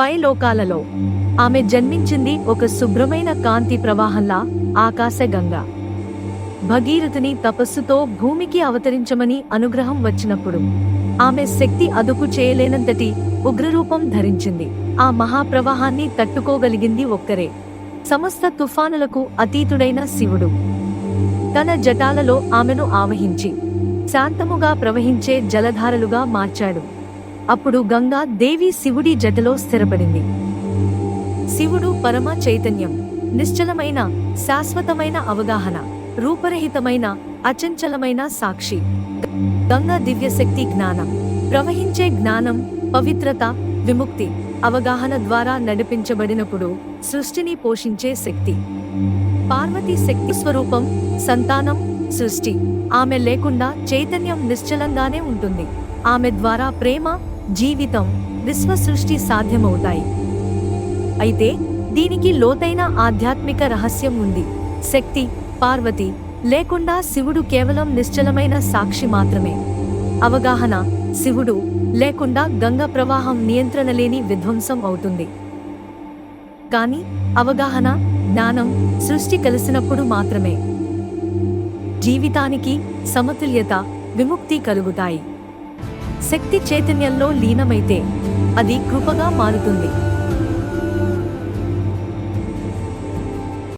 పై లోకాలలో ఆమె జన్మించింది ఒక శుభ్రమైన కాంతి ప్రవాహంలా ఆకాశగంగా. భగీరథుని తపస్సుతో భూమికి అవతరించమని అనుగ్రహం వచ్చినప్పుడు ఆమె శక్తి అదుపు చేయలేనంతటి ఉగ్రరూపం ధరించింది. ఆ మహాప్రవాహాన్ని తట్టుకోగలిగింది ఒక్కరే. సమస్త తుఫానులకు అతీతుడైన శివుడు. తన జటాలలో ఆమెను ఆవహించి శాంతముగా ప్రవహించే జలధారలుగా మార్చాడు. అప్పుడు గంగా దేవి శివుడి జటలో స్థిరపడింది. శివుడు పరమ చైతన్యం నిశ్చలమైన శాశ్వతమైన అవగాహన రూపరహితమైన అచంచలమైన సాక్షి. గంగా దివ్యశక్తి జ్ఞానం ప్రవహించే జ్ఞానం పవిత్రత విముక్తి అవగాహన ద్వారా నడిపించబడినప్పుడు సృష్టిని పోషించే శక్తి. పార్వతి శక్తి స్వరూపం సంతానం సృష్టి. ఆమె లేకుండా చైతన్యం నిశ్చలంగానే ఉంటుంది. ఆమె ద్వారా ప్రేమ జీవితం విశ్వ సృష్టి సాధ్యమవుతాయి. అయితే దీనికి లోతైన ఆధ్యాత్మిక రహస్యం ఉంది. శక్తి పార్వతి లేకుండా శివుడు కేవలం నిశ్చలమైన సాక్షి మాత్రమే. అవగాహన శివుడు లేకుండా గంగ ప్రవాహం నియంత్రణ లేని విధ్వంసం అవుతుంది. కానీ అవగాహన జ్ఞానం సృష్టి కలిసినప్పుడు మాత్రమే. జీవితానికి సమతుల్యత విముక్తి కలుగుతాయి. శక్తి చైతన్యంలో లీనమైతే అది కృపగా మారుతుంది.